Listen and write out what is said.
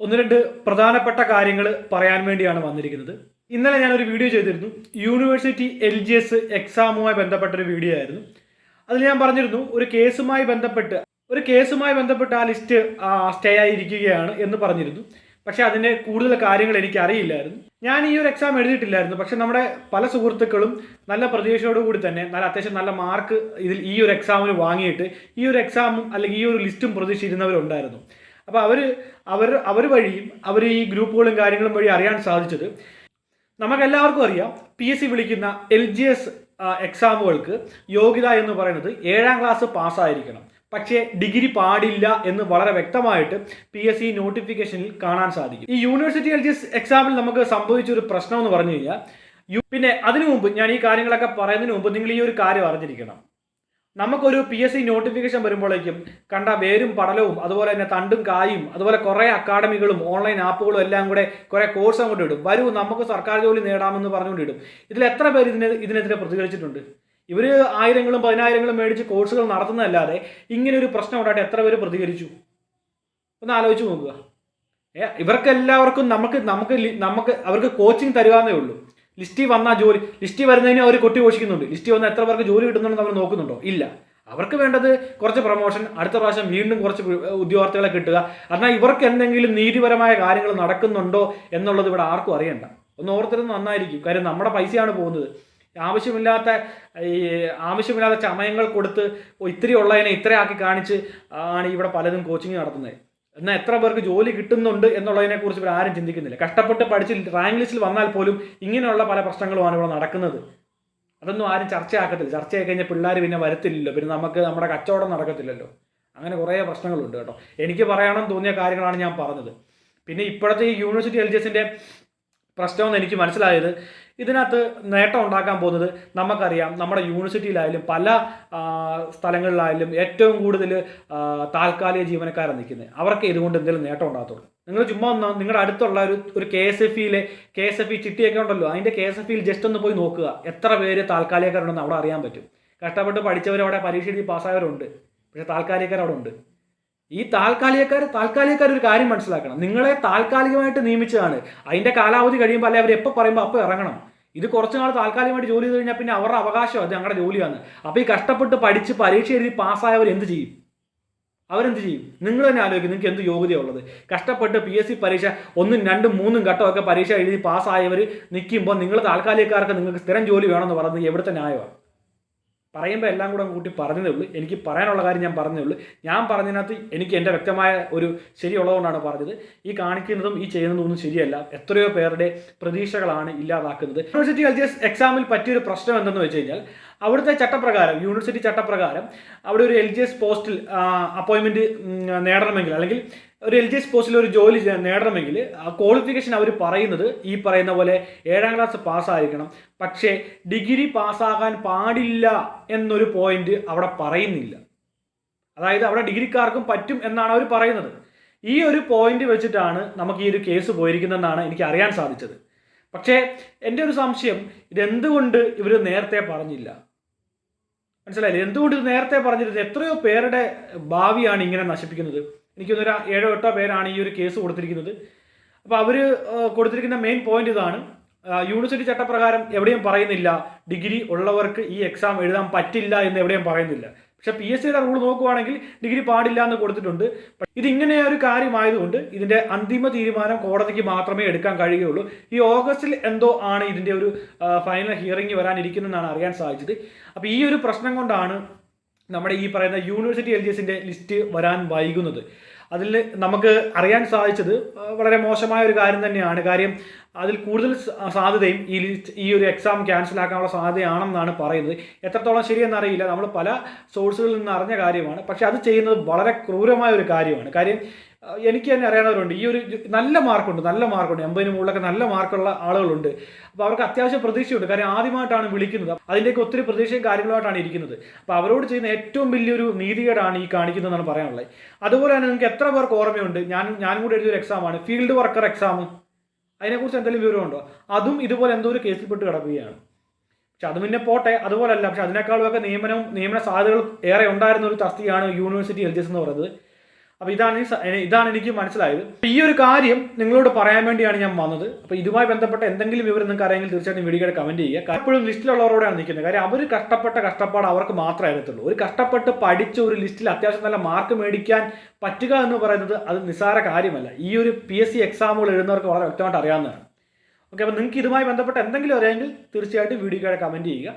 ഒന്ന് രണ്ട് പ്രധാനപ്പെട്ട കാര്യങ്ങൾ പറയാൻ വേണ്ടിയാണ് വന്നിരിക്കുന്നത്. ഇന്നലെ ഞാനൊരു വീഡിയോ ചെയ്തിരുന്നു. യൂണിവേഴ്സിറ്റി എൽ ജി എസ് എക്സാമുമായി ബന്ധപ്പെട്ടൊരു വീഡിയോ ആയിരുന്നു. അതിൽ ഞാൻ പറഞ്ഞിരുന്നു ഒരു കേസുമായി ബന്ധപ്പെട്ട് ഒരു കേസുമായി ബന്ധപ്പെട്ട് ആ ലിസ്റ്റ് സ്റ്റേ ആയിരിക്കുകയാണ് എന്ന് പറഞ്ഞിരുന്നു. പക്ഷെ അതിന്റെ കൂടുതൽ കാര്യങ്ങൾ എനിക്ക് അറിയില്ലായിരുന്നു. ഞാൻ ഈ ഒരു എക്സാം എഴുതിയിട്ടില്ലായിരുന്നു. പക്ഷെ നമ്മുടെ പല സുഹൃത്തുക്കളും നല്ല പ്രതീക്ഷയോടുകൂടി തന്നെ നല്ല അത്യാവശ്യം നല്ല മാർക്ക് ഇതിൽ ഈ ഒരു എക്സാമിന് വാങ്ങിയിട്ട് ഈ ഒരു എക്സാമും അല്ലെങ്കിൽ ഈ ഒരു ലിസ്റ്റും പ്രതീക്ഷിച്ചിരുന്നവരുണ്ടായിരുന്നു. അപ്പോൾ അവർ അവർ അവർ വഴിയും അവർ ഈ ഗ്രൂപ്പുകളും കാര്യങ്ങളും വഴി അറിയാൻ സാധിച്ചത് നമുക്കെല്ലാവർക്കും അറിയാം പി എസ് സി വിളിക്കുന്ന എൽ ജി എസ് എക്സാമുകൾക്ക് യോഗ്യത എന്ന് പറയുന്നത് ഏഴാം ക്ലാസ് പാസ്സായിരിക്കണം. പക്ഷേ ഡിഗ്രി പാടില്ല എന്ന് വളരെ വ്യക്തമായിട്ട് പി എസ് സി നോട്ടിഫിക്കേഷനിൽ കാണാൻ സാധിക്കും. ഈ യൂണിവേഴ്സിറ്റി എൽ ജി എസ് എക്സാമിൽ നമുക്ക് സംഭവിച്ച ഒരു പ്രശ്നം എന്ന് പറഞ്ഞു കഴിഞ്ഞാൽ പിന്നെ അതിനു മുമ്പ് ഞാൻ ഈ കാര്യങ്ങളൊക്കെ പറയുന്നതിന് മുമ്പ് നിങ്ങൾ ഈ ഒരു കാര്യം അറിഞ്ഞിരിക്കണം. നമുക്കൊരു പി എസ് സി നോട്ടിഫിക്കേഷൻ വരുമ്പോഴേക്കും കണ്ട വേരും പടലവും അതുപോലെ തന്നെ തണ്ടും കായും അതുപോലെ കുറേ അക്കാഡമികളും ഓൺലൈൻ ആപ്പുകളും എല്ലാം കൂടെ കുറേ കോഴ്സ് അങ്ങോട്ട് ഇടും. വരൂ നമുക്ക് സർക്കാർ ജോലി നേടാമെന്ന് പറഞ്ഞുകൊണ്ട് ഇടും. ഇതിൽ എത്ര പേര് ഇതിനെ ഇതിനെതിരെ പ്രതികരിച്ചിട്ടുണ്ട്? ഇവർ ആയിരങ്ങളും പതിനായിരങ്ങളും മേടിച്ച് കോഴ്സുകൾ നടത്തുന്നതല്ലാതെ ഇങ്ങനെ ഒരു പ്രശ്നം ഉണ്ടായിട്ട് എത്ര പേര് പ്രതികരിച്ചു? ഒന്ന് ആലോചിച്ച് നോക്കുക. ഇവർക്ക് എല്ലാവർക്കും നമുക്ക് നമുക്ക് നമുക്ക് അവർക്ക് കോച്ചിങ് തരുവാന്നേ ഉള്ളൂ. ലിസ്റ്റിൽ വന്ന ജോലി ലിസ്റ്റിൽ വരുന്നതിന് അവർ കൊട്ടി ഘോഷിക്കുന്നുണ്ട് ലിസ്റ്റിൽ വന്ന എത്ര പേർക്ക് ജോലി കിട്ടുന്നുണ്ടെന്ന് അവർ നോക്കുന്നുണ്ടോ? ഇല്ല. അവർക്ക് വേണ്ടത് കുറച്ച് പ്രൊമോഷൻ അടുത്ത പ്രാവശ്യം വീണ്ടും കുറച്ച് ഉദ്യോഗാർത്ഥികളെ കിട്ടുക. എന്നാൽ ഇവർക്ക് എന്തെങ്കിലും നീതിപരമായ കാര്യങ്ങൾ നടക്കുന്നുണ്ടോ എന്നുള്ളത് ഇവിടെ ആർക്കും അറിയണ്ട. ഒന്ന് ഓർത്തിരുന്ന് നന്നായിരിക്കും. കാര്യം നമ്മുടെ പൈസയാണ് പോകുന്നത്. ആവശ്യമില്ലാത്ത ഈ ആവശ്യമില്ലാത്ത ചമയങ്ങൾ കൊടുത്ത് ഇത്തിരി ഉള്ളതിനെ ഇത്രയാക്കി കാണിച്ച് ആണ് ഇവിടെ പലതും കോച്ചിങ് നടത്തുന്നത്. എന്നാൽ എത്ര പേർക്ക് ജോലി കിട്ടുന്നുണ്ട് എന്നുള്ളതിനെ കുറിച്ച് ഇവർ ആരും ചിന്തിക്കുന്നില്ല. കഷ്ടപ്പെട്ട് പഠിച്ച് റാങ്ക് ലിസ്റ്റിൽ വന്നാൽ പോലും ഇങ്ങനെയുള്ള പല പ്രശ്നങ്ങളുമാണ് ഇവിടെ നടക്കുന്നത്. അതൊന്നും ആരും ചർച്ചയാക്കത്തില്ല. ചർച്ചയായി കഴിഞ്ഞാൽ പിള്ളേർ പിന്നെ വരത്തില്ലല്ലോ. പിന്നെ നമുക്ക് നമ്മുടെ കച്ചവടം നടക്കത്തില്ലല്ലോ. അങ്ങനെ കുറേ പ്രശ്നങ്ങളുണ്ട് കേട്ടോ. എനിക്ക് പറയണം തോന്നിയ കാര്യങ്ങളാണ് ഞാൻ പറഞ്ഞത്. പിന്നെ ഇപ്പോഴത്തെ ഈ യൂണിവേഴ്സിറ്റി എൽ ജി എസിന്റെ പ്രശ്നമെന്ന് എനിക്ക് മനസ്സിലായത്. ഇതിനകത്ത് നേട്ടം ഉണ്ടാക്കാൻ പോകുന്നത് നമുക്കറിയാം. നമ്മുടെ യൂണിവേഴ്സിറ്റിയിലായാലും പല സ്ഥലങ്ങളിലായാലും ഏറ്റവും കൂടുതൽ താൽക്കാലിക ജീവനക്കാരാണ് നിൽക്കുന്നത്. അവർക്ക് ഇതുകൊണ്ട് എന്തെങ്കിലും നേട്ടം ഉണ്ടാകത്തുള്ളൂ. നിങ്ങൾ ചുമ്മാ ഒന്ന് നിങ്ങളുടെ അടുത്തുള്ള ഒരു ഒരു കെ എസ് എഫ് ഇയിലെ കെ എസ് എഫ് ഇ ചിട്ടിയൊക്കെ ഉണ്ടല്ലോ. അതിന്റെ കെ എസ് എഫ് ഇയിൽ ജസ്റ്റ് ഒന്ന് പോയി നോക്കുക. എത്ര പേര് താൽക്കാലികക്കാരുണ്ടെന്ന് അവിടെ അറിയാൻ പറ്റും. കഷ്ടപ്പെട്ട് പഠിച്ചവരവിടെ പരീക്ഷ എഴുതി പാസ്സായവരുണ്ട്. പക്ഷേ താൽക്കാലികക്കാർ അവിടെ ഉണ്ട്. ഈ താൽക്കാലികക്കാർ താൽക്കാലികക്കാർ ഒരു കാര്യം മനസ്സിലാക്കണം. നിങ്ങളെ താൽക്കാലികമായിട്ട് നിയമിച്ചതാണ്. അതിന്റെ കാലാവധി കഴിയുമ്പോൾ അല്ലെ അവർ എപ്പോൾ പറയുമ്പോൾ അപ്പോൾ ഇറങ്ങണം. ഇത് കുറച്ച് നാൾ താൽക്കാലികമായിട്ട് ജോലി ചെയ്ത് കഴിഞ്ഞാൽ പിന്നെ അവരുടെ അവകാശം അത് ഞങ്ങളുടെ ജോലിയാണ്. അപ്പോൾ ഈ കഷ്ടപ്പെട്ട് പഠിച്ച് പരീക്ഷ എഴുതി പാസ്സായവർ എന്ത് ചെയ്യും? അവരെന്ത് ചെയ്യും? നിങ്ങൾ തന്നെ ആലോചിക്കും നിങ്ങൾക്ക് എന്ത് യോഗ്യതയുള്ളത് കഷ്ടപ്പെട്ട് പി എസ് സി പരീക്ഷ ഒന്നും രണ്ടും മൂന്നും ഘട്ടമൊക്കെ പരീക്ഷ എഴുതി പാസ്സായവർ നിൽക്കുമ്പോൾ നിങ്ങൾ താൽക്കാലികക്കാർക്ക് നിങ്ങൾക്ക് സ്ഥിരം ജോലി വേണമെന്ന് പറയുന്നത് എവിടുത്തെ ന്യായമാണ് പറയുമ്പോൾ എല്ലാം കൂടെ കൂട്ടി പറഞ്ഞതേ ഉള്ളൂ. എനിക്ക് പറയാനുള്ള കാര്യം ഞാൻ പറഞ്ഞതേ ഉള്ളൂ. ഞാൻ പറഞ്ഞതിനകത്ത് എനിക്ക് എന്റെ വ്യക്തമായ ഒരു ശരിയുള്ളതുകൊണ്ടാണ് പറഞ്ഞത്. ഈ കാണിക്കുന്നതും ഈ ചെയ്യുന്നതും ഒന്നും ശരിയല്ല. എത്രയോ പേരുടെ പ്രതീക്ഷകളാണ് ഇല്ലാതാക്കുന്നത്. യൂണിവേഴ്സിറ്റി കൾച്ചേഴ്സ് എക്സാമിൽ പറ്റിയൊരു പ്രശ്നം എന്തെന്ന് വെച്ച് കഴിഞ്ഞാൽ അവിടുത്തെ ചട്ടപ്രകാരം യൂണിവേഴ്സിറ്റി ചട്ടപ്രകാരം അവിടെ ഒരു എൽ ജി എസ് പോസ്റ്റിൽ അപ്പോയിൻമെന്റ് നേടണമെങ്കിൽ അല്ലെങ്കിൽ ഒരു എൽ ജി എസ് പോസ്റ്റിൽ ഒരു ജോലി നേടണമെങ്കിൽ ആ ക്വാളിഫിക്കേഷൻ അവർ പറയുന്നത് ഈ പറയുന്ന പോലെ ഏഴാം ക്ലാസ് പാസ്സായിരിക്കണം. പക്ഷേ ഡിഗ്രി പാസ്സാകാൻ പാടില്ല എന്നൊരു പോയിന്റ് അവിടെ പറയുന്നില്ല. അതായത് അവിടെ ഡിഗ്രിക്കാർക്കും പറ്റും എന്നാണ് അവർ പറയുന്നത്. ഈ ഒരു പോയിന്റ് വെച്ചിട്ടാണ് നമുക്ക് ഈ ഒരു കേസ് പോയിരിക്കുന്നതെന്നാണ് എനിക്ക് അറിയാൻ സാധിച്ചത്. പക്ഷേ എന്റെ ഒരു സംശയം ഇതെന്തുകൊണ്ട് ഇവർ നേരത്തെ പറഞ്ഞില്ല? മനസ്സിലായില്ലേ? എന്തുകൊണ്ട് ഇത് നേരത്തെ പറഞ്ഞിരുന്നത് എത്രയോ പേരുടെ ഭാവിയാണ് ഇങ്ങനെ നശിപ്പിക്കുന്നത്. എനിക്കൊന്നൊരു ഏഴോ എട്ടോ പേരാണ് ഈ ഒരു കേസ് കൊടുത്തിരിക്കുന്നത്. അപ്പോൾ അവർ കൊടുത്തിരിക്കുന്ന മെയിൻ പോയിന്റ് ഇതാണ്. യൂണിവേഴ്സിറ്റി ചട്ടപ്രകാരം എവിടെയും പറയുന്നില്ല. ഡിഗ്രി ഉള്ളവർക്ക് ഈ എക്സാം എഴുതാൻ പറ്റില്ല എന്ന് എവിടെയും പറയുന്നില്ല. പക്ഷെ പി എസ് സിയുടെ റൂൾ നോക്കുവാണെങ്കിൽ ഡിഗ്രി പാടില്ല എന്ന് കൊടുത്തിട്ടുണ്ട്. ഇതിങ്ങനെ ഒരു കാര്യമായതുകൊണ്ട് ഇതിന്റെ അന്തിമ തീരുമാനം കോടതിക്ക് മാത്രമേ എടുക്കാൻ കഴിയുകയുള്ളൂ. ഈ ഓഗസ്റ്റിൽ എന്തോ ആണ് ഇതിന്റെ ഒരു ഫൈനൽ ഹിയറിംഗ് വരാനിരിക്കുന്നതെന്നാണ് അറിയാൻ സാധിച്ചത്. അപ്പോൾ ഈ ഒരു പ്രശ്നം കൊണ്ടാണ് നമ്മുടെ ഈ പറയുന്ന യൂണിവേഴ്സിറ്റി എൽ ജി എസിന്റെ ലിസ്റ്റ് വരാൻ വൈകുന്നത്. അതിൽ നമുക്ക് അറിയാൻ സാധിച്ചത് വളരെ മോശമായ ഒരു കാര്യം തന്നെയാണ്. കാര്യം അതിൽ കൂടുതൽ സാധ്യതയും ഈ ഈ ഒരു എക്സാം ക്യാൻസൽ ആക്കാനുള്ള സാധ്യതയാണെന്നാണ് പറയുന്നത്. എത്രത്തോളം ശരിയെന്നറിയില്ല. നമ്മൾ പല സോഴ്സുകളിൽ നിന്ന് അറിഞ്ഞ കാര്യമാണ്. പക്ഷേ അത് ചെയ്യുന്നത് വളരെ ക്രൂരമായ ഒരു കാര്യമാണ്. കാര്യം എനിക്ക് തന്നെ അറിയാവുന്നവരുണ്ട്. ഈ ഒരു നല്ല മാർക്കുണ്ട് നല്ല മാർക്കുണ്ട്. എൺപതിന് മുകളിലൊക്കെ നല്ല മാർക്കുള്ള ആളുകളുണ്ട്. അപ്പോൾ അവർക്ക് അത്യാവശ്യം പ്രതീക്ഷയുണ്ട്. കാര്യം ആദ്യമായിട്ടാണ് വിളിക്കുന്നത്. അതിന്റെയൊക്കെ ഒത്തിരി പ്രതീക്ഷയും കാര്യങ്ങളുമായിട്ടാണ് ഇരിക്കുന്നത്. അപ്പോൾ അവരോട് ചെയ്യുന്ന ഏറ്റവും വലിയൊരു നീതികേടാണ് ഈ കാണിക്കുന്നതെന്നാണ് പറയാനുള്ളത്. അതുപോലെ തന്നെ നിങ്ങൾക്ക് എത്ര പേർക്ക് ഓർമ്മയുണ്ട്? ഞാൻ ഞാനും കൂടി എഴുതിയൊരു എക്സാമാണ് ഫീൽഡ് വർക്കർ എക്സാം അതിനെക്കുറിച്ച് എന്തെങ്കിലും വിവരമുണ്ടോ? അതും ഇതുപോലെ എന്തോ ഒരു കേസിൽപ്പെട്ട് കിടക്കുകയാണ്. പക്ഷെ അത് പിന്നെ പോട്ടെ അതുപോലല്ല. പക്ഷെ അതിനേക്കാളുമൊക്കെ നിയമനവും നിയമന സാധ്യതകൾ ഏറെ ഉണ്ടായിരുന്ന ഒരു തസ്തിയാണ് യൂണിവേഴ്സിറ്റി എൽ ജി എസ് എന്ന് പറയുന്നത്. അപ്പോൾ ഇതാണ് ഇതാണ് എനിക്ക് മനസ്സിലായത്. ഈ ഒരു കാര്യം നിങ്ങളോട് പറയാൻ വേണ്ടിയാണ് ഞാൻ വന്നത്. അപ്പോൾ ഇതുമായി ബന്ധപ്പെട്ട എന്തെങ്കിലും വിവരം നിങ്ങൾക്ക് അറിയാമെങ്കിൽ തീർച്ചയായിട്ടും വീഡിയോയുടെ കമന്റ് ചെയ്യുക. എപ്പോഴും ലിസ്റ്റിലുള്ളവരോടാണ് നിൽക്കുന്നത്. കാര്യം അവർ കഷ്ടപ്പെട്ട കഷ്ടപ്പാട് അവർക്ക് മാത്രമേ അറിയത്തുള്ളൂ. ഒരു കഷ്ടപ്പെട്ട് പഠിച്ച ഒരു ലിസ്റ്റിൽ അത്യാവശ്യം നല്ല മാർക്ക് മേടിക്കാൻ പറ്റുക എന്ന് പറയുന്നത് അത് നിസ്സാര കാര്യമല്ല. ഈ ഒരു പി എസ് സി എക്സാമുകൾ എഴുതുന്നവർക്ക് വളരെ വ്യക്തമായിട്ട് അറിയാവുന്നതാണ്. ഓക്കെ അപ്പോൾ നിങ്ങൾക്ക് ഇതുമായി ബന്ധപ്പെട്ട എന്തെങ്കിലും അറിയാമെങ്കിൽ തീർച്ചയായിട്ടും വീഡിയോയുടെ കമന്റ് ചെയ്യുക.